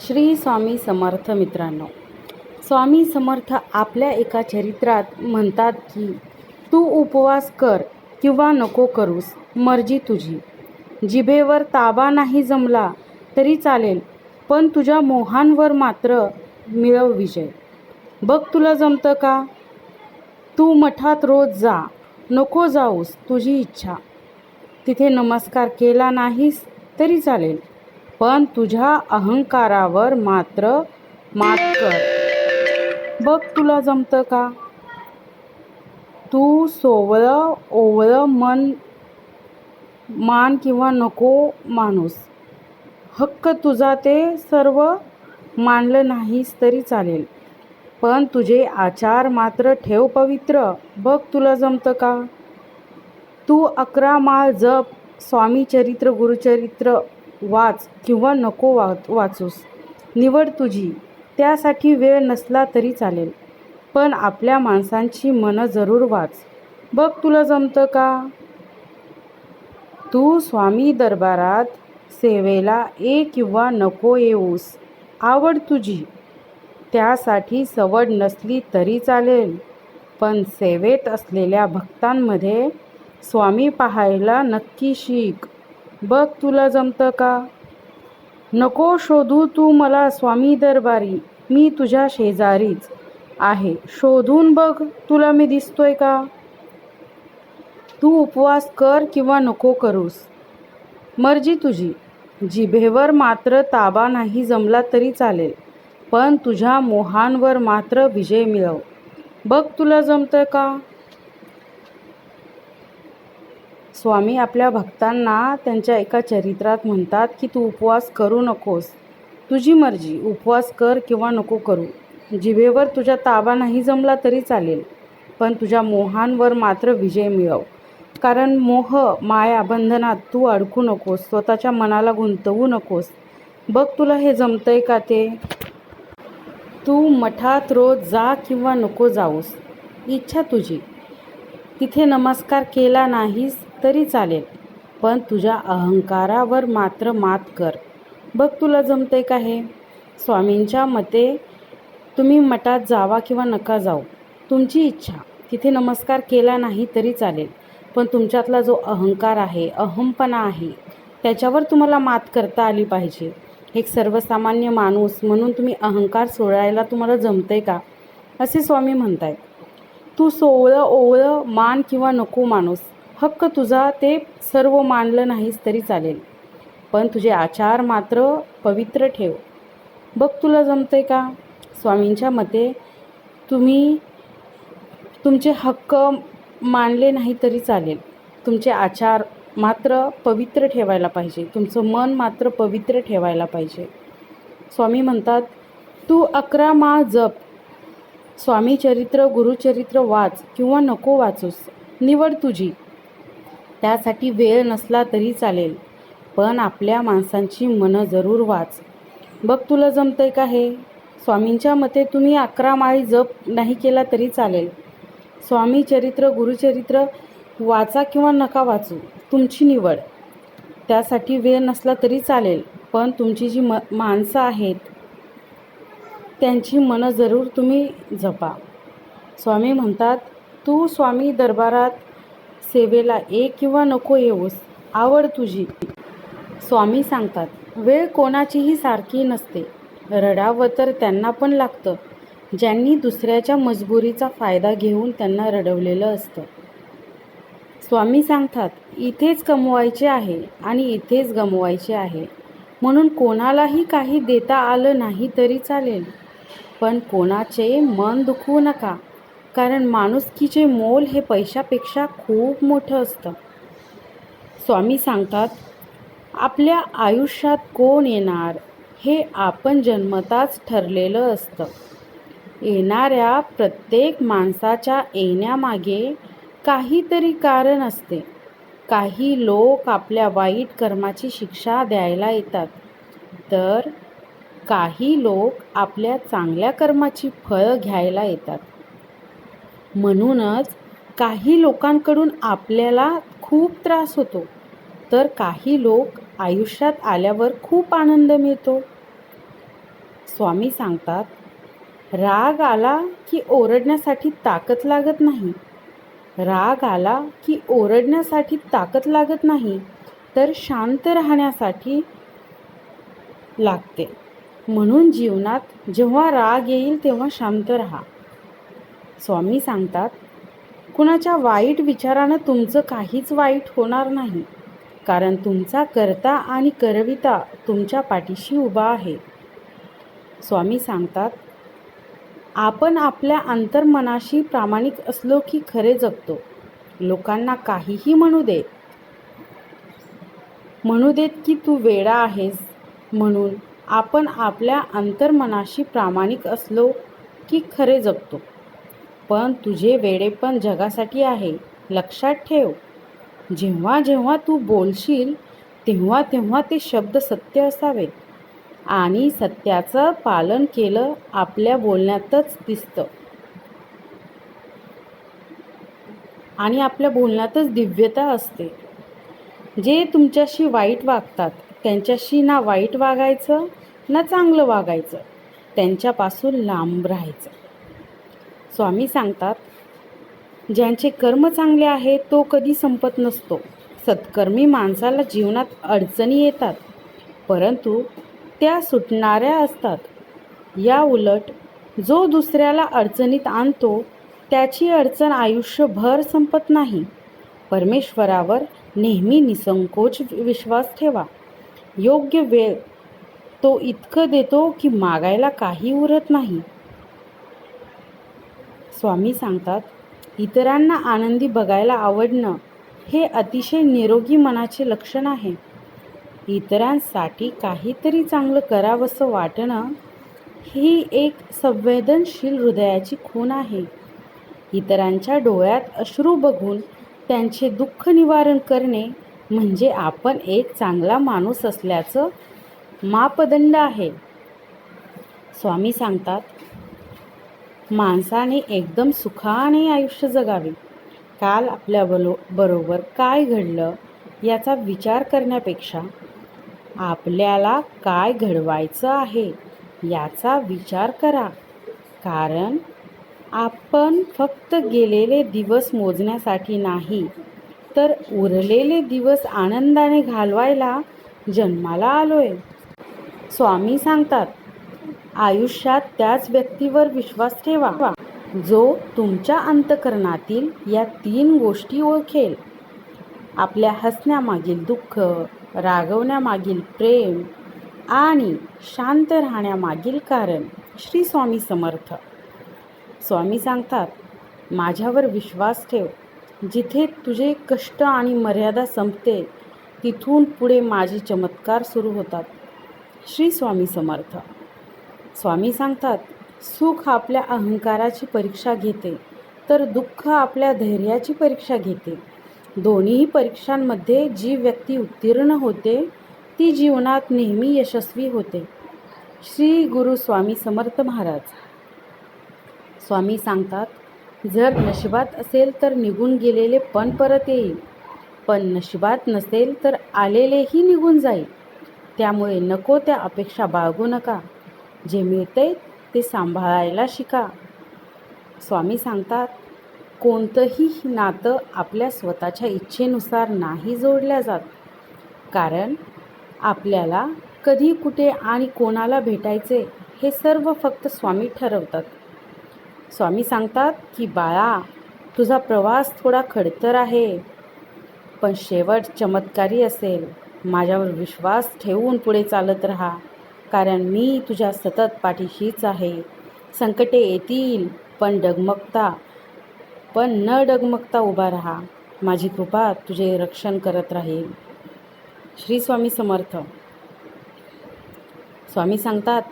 श्री स्वामी समर्थ मित्रांनो. स्वामी समर्थ आपल्या एका चरित्रात म्हणतात की तू उपवास कर किंवा नको करूस मर्जी तुझी. जिभेवर ताबा नाही जमला तरी चालेल पण तुझ्या मोहांवर मात्र मिळव विजय. बघ तुला जमतं का? तू मठात रोज जा नको जाऊस तुझी इच्छा. तिथे नमस्कार केला नाहीस तरी चालेल. पण तुझ्या अहंकारावर मात्र मात कर. बघ तुला जमतं का? तू सोवळं ओवळं मन मान किंवा नको माणूस. हक्क तुझा ते सर्व मानलं नाहीस तरी चालेल. पण तुझे आचार मात्र ठेव पवित्र. बघ तुला जमतं का? तू अकरा माळ जप स्वामी चरित्र गुरुचरित्र वाच किंवा नको वा वाचूस. निवड तुझी. त्यासाठी वेळ नसला तरी चालेल. पण आपल्या माणसांची मनं जरूर वाच. बघ तुला जमतं का? तू स्वामी दरबारात सेवेला ये किंवा नको येऊस. आवड तुझी. त्यासाठी सवड नसली तरी चालेल. पण सेवेत असलेल्या भक्तांमध्ये स्वामी पाहायला नक्की शिक. बघ तुला जमतं का? नको शोधू तू मला स्वामी दरबारी मी तुझ्या शेजारीच आहे. शोधून बघ तुला मी दिसतोय का? तू उपवास कर किंवा नको करूस. मर्जी तुझी. जिभेवर मात्र ताबा नाही जमला तरी चालेल पण तुझ्या मोहांवर मात्र विजय मिळव. बघ तुला जमतं का? स्वामी आपल्या भक्तांना त्यांच्या एका चरित्रात म्हणतात की तू उपवास करू नकोस. तुझी मर्जी उपवास कर किंवा नको करू. जिभेवर तुझ्या ताबा नाही जमला तरी चालेल पण तुझ्या मोहांवर मात्र विजय मिळव. कारण मोह माया बंधनात तू अडकू नकोस स्वतःच्या मनाला गुंतवू नकोस. बघ तुला हे जमतंय का ते? तू मठात रोज जा किंवा नको जाऊस. इच्छा तुझी. तिथे नमस्कार केला नाहीस तरी चालेल. पण तुझ्या अहंकारावर मात्र मात कर. बघ तुला जमते का हे? स्वामींच्या मते तुम्ही मठात जावा किंवा नका जाऊ. तुमची इच्छा. तिथे नमस्कार केला नाही तरी चालेल. पण तुमच्यातला जो अहंकार आहे अहमपणा आहे त्याच्यावर तुम्हाला मात करता आली पाहिजे. एक सर्वसामान्य माणूस म्हणून तुम्ही अहंकार सोडायला तुम्हाला जमतंय का? असे स्वामी म्हणतायत. तू सोवळं ओवळं मान किंवा नको माणूस. हक्क तुझा ते सर्व मानलं नाहीस तरी चालेल. पण तुझे आचार मात्र पवित्र ठेव. बघ तुला जमतंय का? स्वामींच्या मते तुम्ही तुमचे हक्क मानले नाही तरी चालेल. तुमचे आचार मात्र पवित्र ठेवायला पाहिजे. तुमचं मन मात्र पवित्र ठेवायला पाहिजे. स्वामी म्हणतात तू अकरा मा जप. स्वामी चरित्र गुरुचरित्र वाच किंवा नको वाचूस. निवड तुझी. त्यासाठी वेळ नसला तरी चालेल. पण आपल्या माणसांची मनं जरूर वाच. बघ तुला जमतंय का हे? स्वामींच्या मते तुम्ही अकरा माळी जप नाही केला तरी चालेल. स्वामी चरित्र गुरुचरित्र वाचा किंवा नका वाचू तुमची निवड. त्यासाठी वेळ नसला तरी चालेल पण तुमची जी म माणसं आहेत त्यांची मनं जरूर तुम्ही जपा. स्वामी म्हणतात तू स्वामी दरबारात सेवेला एक किंवा नको येऊस आवड तुझी. स्वामी सांगतात वेळ कोणाचीही सारखी नसते. रडावं तर त्यांना पण लागतं. ज्यांनी दुसऱ्याच्या मजबुरीचा फायदा घेऊन त्यांना रडवलेलं असतं. स्वामी सांगतात इथेच कमवायचे आहे आणि इथेच गमवायचे आहे. म्हणून कोणालाही काही देता आलं नाही तरी चालेल. पण कोणाचे मन दुखवू नका. कारण माणुसकीचे मोल हे पैशापेक्षा खूप मोठं असतं. स्वामी सांगतात आपल्या आयुष्यात कोण येणार हे आपण जन्मताच ठरलेलं असतं. येणाऱ्या प्रत्येक माणसाच्या येण्यामागे काहीतरी कारण असते. काही लोक आपल्या वाईट कर्माची शिक्षा द्यायला येतात. तर काही लोक आपल्या चांगल्या कर्माची फळं घ्यायला येतात. म्हणूनच काही लोकांकडून आपल्याला खूप त्रास होतो. तर काही लोक आयुष्यात आल्यावर खूप आनंद मिळतो. स्वामी सांगतात राग आला की ओरडण्यासाठी ताकद लागत नाही. राग आला की ओरडण्यासाठी ताकद लागत नाही तर शांत राहण्यासाठी लागते. म्हणून जीवनात जेव्हा राग येईल तेव्हा शांत राहा. स्वामी सांगतात कुणाच्या वाईट विचारानं तुमचं काहीच वाईट होणार नाही कारण तुमचा करता आणि करविता तुमच्या पाठीशी उभा आहे. स्वामी सांगतात आपण आपल्या अंतर्मनाशी प्रामाणिक असलो की खरे जगतो. लोकांना काहीही म्हणू देत म्हणू देत की तू वेडा आहेस. म्हणून आपण आपल्या अंतर्मनाशी प्रामाणिक असलो की खरे जगतो. पण तुझे वेडेपण जगासाठी आहे. लक्षात ठेव. जेव्हा जेव्हा तू बोलशील तेव्हा तेव्हा ते शब्द सत्य असावेत. आणि सत्याचं पालन केलं आपल्या बोलण्यातच दिसतं. आणि आपल्या बोलण्यातच दिव्यता असते. जे तुमच्याशी वाईट वागतात त्यांच्याशी ना वाईट वागायचं ना चांगलं वागायचं त्यांच्यापासून लांब राहायचं. स्वामी सांगतात ज्यांचे कर्म चांगले आहे तो कधी संपत नसतो. सत्कर्मी माणसाला जीवनात अडचणी येतात परंतु त्या सुटणाऱ्या असतात. या उलट जो दुसऱ्याला अडचणीत आणतो त्याची अडचण आयुष्यभर संपत नाही. परमेश्वरावर नेहमी निसंकोच विश्वास ठेवा. योग्य वेळ तो इतकं देतो की मागायला काही उरत नाही. स्वामी सांगतात इतरांना आनंदी बघायला आवडणं हे अतिशय निरोगी मनाचे लक्षण आहे. इतरांसाठी काहीतरी चांगलं करावंसं वाटणं ही एक संवेदनशील हृदयाची खूण आहे. इतरांच्या डोळ्यात अश्रू बघून त्यांचे दुःख निवारण करणे म्हणजे आपण एक चांगला माणूस असल्याचं मापदंड आहे. स्वामी सांगतात माणसाने एकदम सुखाने आयुष्य जगावे. काल आपल्या बलो बरोबर काय घडलं याचा विचार करण्यापेक्षा आपल्याला काय घडवायचं आहे याचा विचार करा. कारण आपण फक्त गेलेले दिवस मोजण्यासाठी नाही तर उरलेले दिवस आनंदाने घालवायला जन्माला आलोय. स्वामी सांगतात आयुष्यात त्याच व्यक्तीवर विश्वास ठेवा. जो तुमच्या अंतकरणातील या तीन गोष्टी ओळखेल. आपल्या हसण्यामागील दुःख रागवण्यामागील प्रेम आणि शांत राहण्यामागील कारण श्री स्वामी समर्थ. स्वामी सांगतात माझ्यावर विश्वास ठेव. जिथे तुझे कष्ट आणि मर्यादा संपते तिथून पुढे माझे चमत्कार सुरू होतात. श्री स्वामी समर्थ. स्वामी सांगतात सुख आपल्या अहंकाराची परीक्षा घेते तर दुःख आपल्या धैर्याची परीक्षा घेते. दोन्हीही परीक्षांमध्ये जी व्यक्ती उत्तीर्ण होते ती जीवनात नेहमी यशस्वी होते. श्री गुरु स्वामी समर्थ महाराज. स्वामी सांगतात जर नशिबात असेल तर निघून गेलेले पण परत येईल. पण नशिबात नसेल तर आलेलेही निघून जाईल. त्यामुळे नको त्या अपेक्षा बाळगू नका. जे मिळते ते सांभाळायला शिका. स्वामी सांगतात कोणतंही नातं आपल्या स्वतःच्या इच्छेनुसार नाही जोडल्या जात. कारण आपल्याला कधी कुठे आणि कोणाला भेटायचे हे सर्व फक्त स्वामी ठरवतात. स्वामी सांगतात की बाळा तुझा प्रवास थोडा खडतर आहे पण शेवट चमत्कारी असेल. माझ्यावर विश्वास ठेवून पुढे चालत राहा. कारण मी तुझ्या सतत पाठीशीच आहे. संकटे येतील पण डगमगता पण न डगमगता उभा राहा. माझी कृपा तुझे रक्षण करत राहील. श्री स्वामी समर्थ. स्वामी सांगतात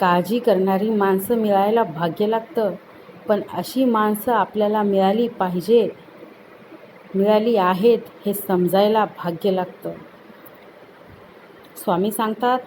काळजी करणारी माणसं मिळायला भाग्य लागतं पण अशी माणसं आपल्याला मिळाली पाहिजे मिळाली आहेत हे समजायला भाग्य लागतं. स्वामी सांगतात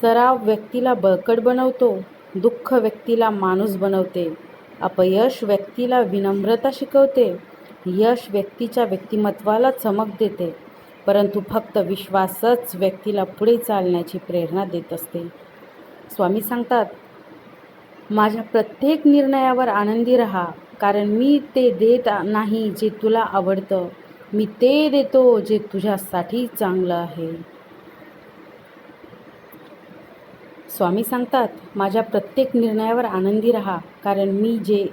सराव व्यक्तीला बळकट बनवतो दुःख व्यक्तीला माणूस बनवते अपयश व्यक्तीला विनम्रता शिकवते यश व्यक्तीच्या व्यक्तिमत्वाला चमक देते परंतु फक्त विश्वासच व्यक्तीला पुढे चालण्याची प्रेरणा देत असते. स्वामी सांगतात माझ्या प्रत्येक निर्णयावर आनंदी रहा कारण मी ते देत नाही जे तुला आवडतं. मी ते देतो जे तुझ्यासाठी चांगलं आहे. स्वामी सांगतात माझ्या प्रत्येक निर्णयावर आनंदी रहा कारण मी जे